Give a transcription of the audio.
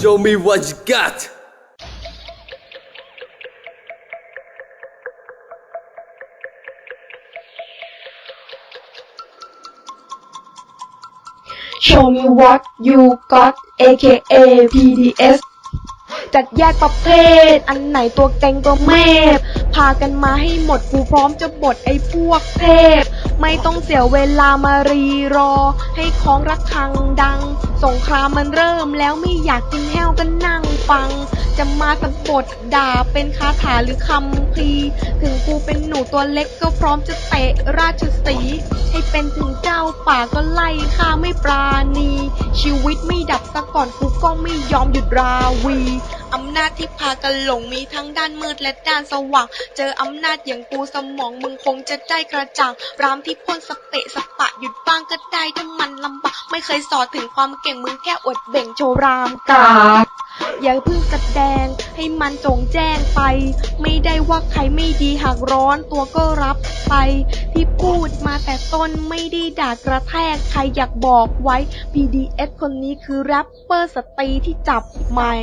Show me what you got. Show me what you got aka PDS จัดแยกประเภท อันไหนตัวเก่งตัวเมพพากันมาให้หมดกูพร้อมจะบดไอ้พวกเทพ ไม่ต้องเสียเวลามารีรอ ให้ของรักคังดัง สงครามมันเริ่มแล้วไม่อยากกินแห้วก็นั่งฟัง จะมาสะบดด่าเป็นคาถาหรือคำพีถึงกูเป็นหนูตัวเล็กก็พร้อมจะเตะราชสีให้เป็นถึงเจ้าป่าก็ไล่ฆ่าไม่ปราณี ชีวิตไม่ดับซะก่อนกูก็ไม่ยอมหยุดราวีอำนาจที่พากันหลงมีทั้งด้านมืดและด้านสว่าง เจออำนาจอย่างกูสมองมึงคงจะได้กระจ่างรามที่พ่นสเปะสปะหยุดบ้างก็ได้ถ้ามันลำบากไม่เคยสอดถึงความเก่งมึงแค่อวดเบ่งโชว์รามกา อย่าเพิ่งแสดง ให้มันจงแจ้งไป ไม่ได้ว่าใครไม่ดีหากร้อนตัวก็รับไป ที่พูดมาแต่ต้นไม่ได้ด่ากระแทกใครอยากบอกไว้ PDS คนนี้คือแรปเปอร์สตรีที่จับใหม่